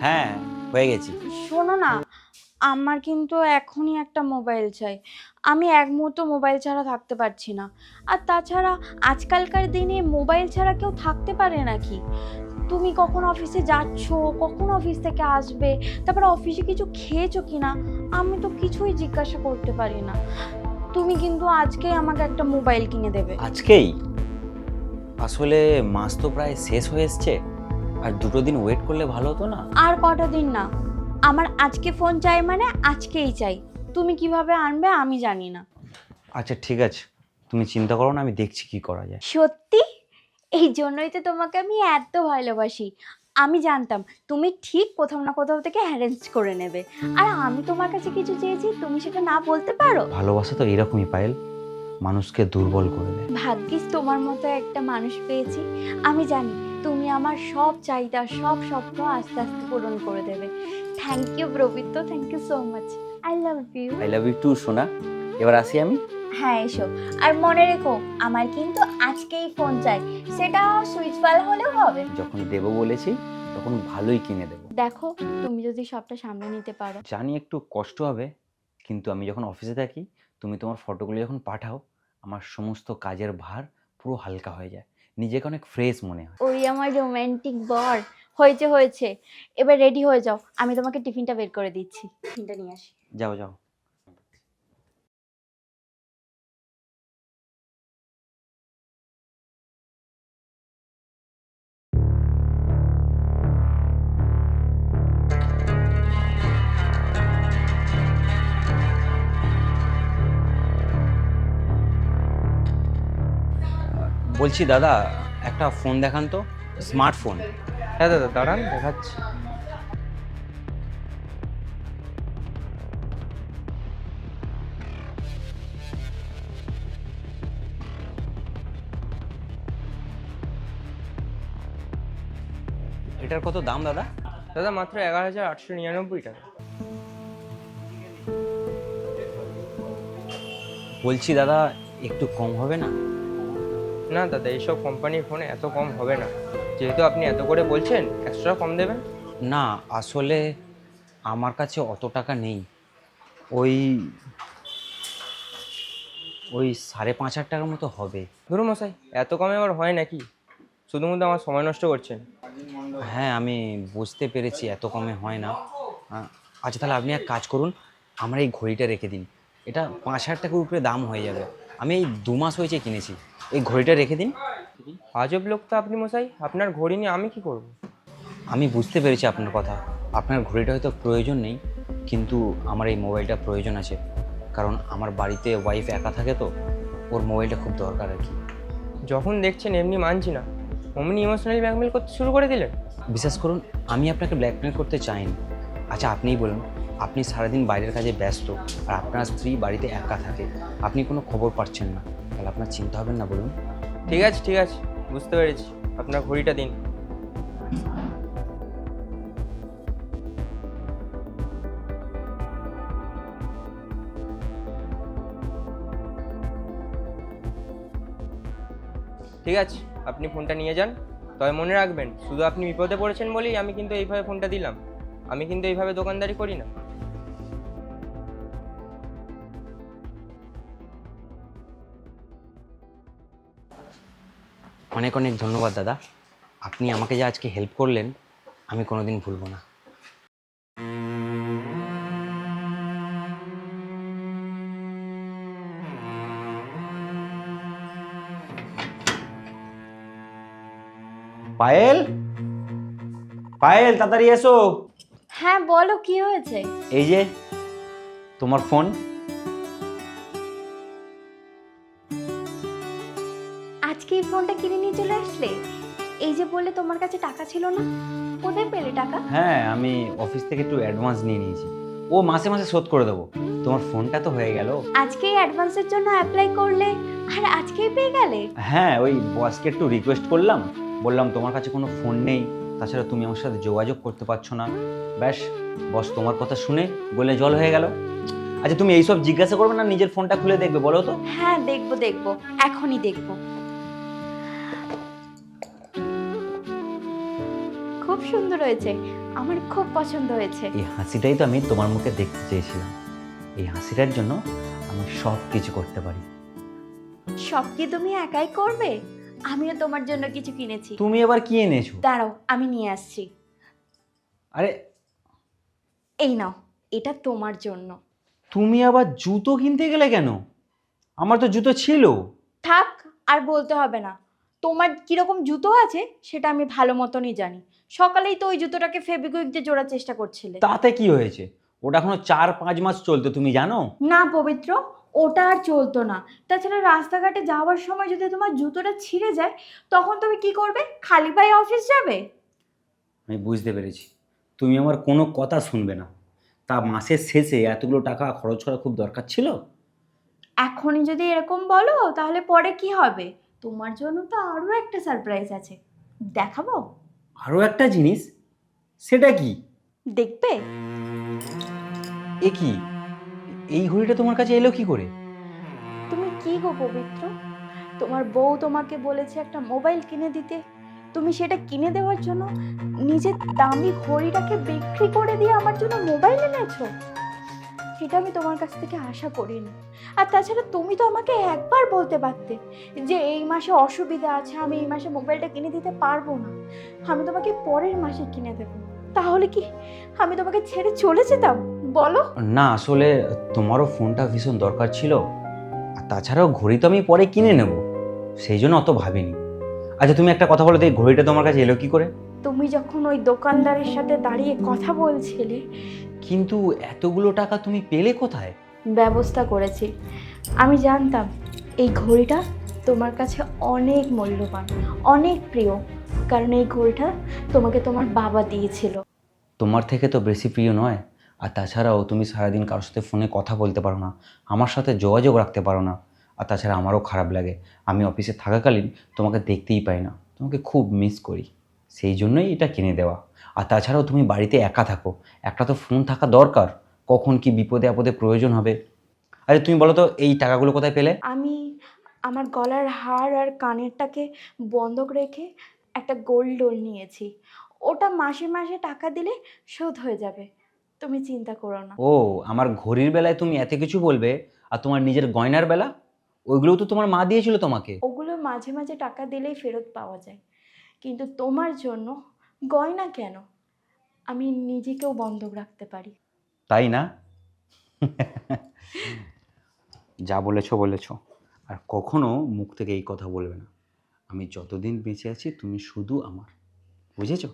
হ্যাঁ হয়ে গেছি। শোনো না আমার কিন্তু এখনই একটা মোবাইল চাই। আমি এক মুহূর্ত মোবাইল ছাড়া থাকতে পারছি না। আর তাছাড়া আজকালকার দিনে মোবাইল ছাড়া কেউ থাকতে পারে নাকি? তুমি কখন অফিসে যাচ্ছ কখন অফিস থেকে আসবে তারপর অফিসে কিছু খেয়েছো কি না আমি তো কিছুই জিজ্ঞাসা করতে পারি না। তুমি কিন্তু আজকেই আমাকে একটা মোবাইল কিনে দেবে। আজকেই? আসলে মাস তো প্রায় শেষ হয়ে এসছে। আর দুটো দিন ওয়েট করলে ভালো হতো না? আর কটা দিন না। আমার আজকে ফোন চাই মানে আজকেই চাই। তুমি কীভাবে আনবে আমি জানি না। আচ্ছা ঠিক আছে। তুমি চিন্তা করো না আমি দেখছি কি করা যায়। সত্যি? এই জন্যই তো তোমাকে আমি এত ভালোবাসি। আমি জানতাম তুমি ঠিক কোথাও না কোথাও থেকে হ্যারেঞ্জ করে নেবে। আর আমি তোমার কাছে কিছু চেয়েছি তুমি সেটা না বলতে পারো? ভালোবাসা তো এরকমই পায়েল। মানুষকে দুর্বল করে দেয়। ভাগ্যিস তোমার মতো একটা মানুষ পেয়েছি। আমি জানি তুমি আমার সব চাহিদা সব স্বপ্ন আস্তে আস্তে পূরণ করে দেবে। থ্যাংক ইউ প্রবৃত্ত। Thank you so much I love you I love you too সোনা। এবার আসি আমি। হ্যাঁ এসো। আর মনে রেখো আমার কিন্তু আজকেই ফোন চাই। সেটা সুইচ ফালা হলেও হবে। যখন দেবো বলেছি তখন ভালোই কিনে দেবো। দেখো তুমি যদি সবটা সামনে নিতে পারো। জানি একটু কষ্ট হবে কিন্তু আমি যখন অফিসে থাকি তুমি তোমার ফটোগুলো যখন পাঠাও আমার সমস্ত কাজের ভার পুরো হালকা হয়ে যায়। নিজেকে অনেক ফ্রেশ মনে হয়। ওই আমার রোম্যান্টিক বর। হয়েছে হয়েছে। এবার রেডি হয়ে যাও। আমি তোমাকে টিফিনটা বের করে দিচ্ছি। টিফিনটা নিয়ে আসি। যাও যাও। বলছি দাদা একটা ফোন দেখান তো স্মার্টফোন। হ্যাঁ দাদা দাঁড়ান দেখাচ্ছি। এটার কত দাম দাদা? দাদা মাত্র এগারো হাজার আটশো নিরানব্বই টাকা। বলছি দাদা একটু কম হবে না? না দাদা এইসব কোম্পানির ফোনে এত কম হবে না। যেহেতু আপনি এত করে বলছেন এক্সট্রা কম দেবেন? না আসলে আমার কাছে অত টাকা নেই। ওই ওই সাড়ে পাঁচ হাজার টাকার মতো হবে। ধরুন মশাই এত কমে আবার হয় নাকি? শুধুমাত্র আমার সময় নষ্ট করছেন। হ্যাঁ আমি বুঝতে পেরেছি এত কমে হয় না। আচ্ছা তাহলে আপনি এক কাজ করুন আমার এই ঘড়িটা রেখে দিন। এটা পাঁচ হাজার টাকার উপরে দাম হয়ে যাবে। আমি এই দু মাস হয়েছে কিনেছি। এই ঘড়িটা রেখে দিন। আজব লোক তো আপনি মশাই আপনার ঘড়ি নিয়ে আমি কি করব? আমি বুঝতে পেরেছি আপনার কথা। আপনার ঘড়িটা হয়তো প্রয়োজন নেই কিন্তু আমার এই মোবাইলটা প্রয়োজন আছে। কারণ আমার বাড়িতে ওয়াইফ একা থাকে তো ওর মোবাইলটা খুব দরকার আর কি। যখন দেখছেন এমনি মানছি না। অমনি ইমোশনালি ব্ল্যাকমেল করতে শুরু করে দিলেন? বিশ্বাস করুন আমি আপনাকে ব্ল্যাকমেল করতে চাইনি। আচ্ছা আপনিই বলুন আপনি সারাদিন বাইরের কাজে ব্যস্ত আর আপনার স্ত্রী বাড়িতে একা থাকে আপনি কোনো খবর পাচ্ছেন না। আপনার চিন্তা হবেন না, বলুন। ঠিক আছে ঠিক আছে, বুঝতে পেরেছি। আপনার ঘড়িটা দিন। ঠিক আছে, আপনি ফোনটা নিয়ে যান। তবে মনে রাখবেন, শুধু আপনি বিপদে পড়েছেন বলেই আমি কিন্তু এইভাবে ফোনটা দিলাম। আমি কিন্তু এইভাবে দোকানদারি করি না। অনেক অনেক ধন্যবাদ দাদা। আপনি আমাকে যে আজকে হেল্প করলেন আমি কোনোদিন ভুলবো না। পায়েল? পায়েল তাড়াতাড়ি এসো। হ্যাঁ বলো কি হয়েছে? এই যে তোমার ফোন ফোনটা কিনে নিয়ে চলে আসলে? এই যে বললে তোমার কাছে টাকা ছিল না কোথায় পেলে টাকা? হ্যাঁ আমি অফিস থেকে একটু অ্যাডভান্স নিয়ে নিয়েছি। ও মাসে মাসে শোধ করে দেবো। তোমার ফোনটা তো হয়ে গেল। আজকেই অ্যাডভান্সের জন্য অ্যাপ্লাই করলে আর আজকেই পেয়ে গেলে? হ্যাঁ ওই বসকে একটু রিকোয়েস্ট করলাম। বললাম তোমার কাছে কোনো ফোন নেই। তাছাড়া তুমি আমার সাথে যোগাযোগ করতে পারছ না। ব্যাস বস তোমার কথা শুনে বলে জল হয়ে গেল। আচ্ছা তুমি এইসব জিজ্ঞাসা করবে না নিজের ফোনটা খুলে দেখবে বলো তো। হ্যাঁ দেখব দেখব। এখনই দেখব। খুব সুন্দর হয়েছে। আমার খুব পছন্দ হয়েছে। এই হাসিটাই তো আমি তোমার মুখে দেখতে চেয়েছিলাম। এই হাসিটার জন্য আমি সব কিছু করতে পারি। সব কি তুমি একাই করবে? আমিও তোমার জন্য কিছু কিনেছি। তুমি এবার কি এনেছো? দাঁড়াও আমি নিয়ে আসছি। আরে এই নাও এটা তোমার জন্য। তুমি আবার জুতো কিনতে গেলে কেন? আমার তো জুতো ছিল। থাক আর বলতে হবে না। তোমার কীরকম জুতো আছে সেটা আমি ভালো মতনই জানি। সকালেই তো ওই জুতোটাকে ফেবিকুইক দিয়ে জোড়ার চেষ্টা করছিলে। তাতে কি হয়েছে? ওটা এখনও চার পাঁচ মাস চলতো তুমি জানো? না পবিত্র ওটা আর চলতো না। তাছাড়া রাস্তাঘাটে যাওয়ার সময় যদি তোমার জুতোটা ছিঁড়ে যায় তখন তুমি কি করবে? খালি পায়ে অফিস যাবে? আমি বুঝতে পেরেছি। তুমি আমার কোনো কথা শুনবে না। তা মাসের শেষে এতগুলো টাকা খরচ করা খুব দরকার ছিল? এখনই যদি এরকম বলো তাহলে পরে কি হবে? তোমার জন্য তো আরও একটা সারপ্রাইজ আছে। দেখাবো? আরও একটা জিনিস? সেটা কি? দেখবে? এ কি? এই ঘড়িটা তোমার কাছে এলো কি করে? তুমি কি গো পবিত্র? তোমার বউ তোমাকে বলেছে একটা মোবাইল কিনে দিতে। তুমি সেটা কিনে দেওয়ার জন্য নিজের দামি ঘড়িটাকে বিক্রি করে দিয়ে আমার জন্য মোবাইল এনেছো? এটা আমি তোমার কাছ থেকে আশা করিনি। আর তাছাড়া তুমি তো আমাকে একবার বলতে পারতে যে এই মাসে অসুবিধা আছে আমি এই মাসে মোবাইলটা কিনে দিতে পারব না। আমি তোমাকে পরের মাসে কিনে দেবো। তাহলে কি আমি তোমাকে ছেড়ে চলে যেতাম? বলো। না আসলে তোমারও ফোনটা ভীষণ দরকার ছিল। আর তাছাড়াও ঘড়ি তো আমি পরে কিনে নেব। সেই জন্য অত ভাবিনি। আচ্ছা তুমি একটা কথা বলো তো এই ঘড়িটা তোমার কাছে এলো কি করে? তুমি যখন ওই দোকানদারের সাথে দাঁড়িয়ে কথা বলছিলে কিন্তু এতগুলো টাকা তুমি পেলে কোথায়? ব্যবস্থা করেছি। আমি জানতাম এই ঘড়িটা তোমার কাছে অনেক মূল্যবান অনেক প্রিয়। কারণ এই ঘড়িটা তোমাকে তোমার বাবা দিয়েছিল। তোমার থেকে তো বেশি প্রিয় নয়। আর তাছাড়াও তুমি সারাদিন কারোর সাথে ফোনে কথা বলতে পারো না আমার সাথে যোগাযোগ রাখতে পারো না। আর তাছাড়া আমারও খারাপ লাগে আমি অফিসে থাকাকালীন তোমাকে দেখতেই পাই না। তোমাকে খুব মিস করি। সেই জন্যই এটা কিনে দেওয়া। আর তাছাড়াও তুমি বাড়িতে একা থাকো। একটা তো ফোন থাকা দরকার। কখন কি বিপদে আপদে প্রয়োজন হবে। আরে তুমি বলো তো এই টাকাগুলো কোথায় পেলে? আমি আমার গলার হার আর কানেরটাকে বন্ধক রেখে একটা গোল্ড লোন নিয়েছি। ওটা মাসে মাসে টাকা দিলে শোধ হয়ে যাবে। তুমি চিন্তা করো না। ও আমার ঘড়ির বেলায় তুমি এত কিছু বলবে আর তোমার নিজের গয়নার বেলা? ওইগুলোও তো তোমার মা দিয়েছিল তোমাকে। ওগুলো মাঝে মাঝে টাকা দিলেই ফেরত পাওয়া যায়। কিন্তু তোমার জন্য গয়না কেন? আমি নিজেকেও বন্ধক রাখতে পারি। তাই না? যা বলেছ, বলেছ। আর কখনো মুখ থেকে এই কথা বলবে না। আমি যতদিন বেঁচে আছি, তুমি শুধু আমার। বুঝেছ?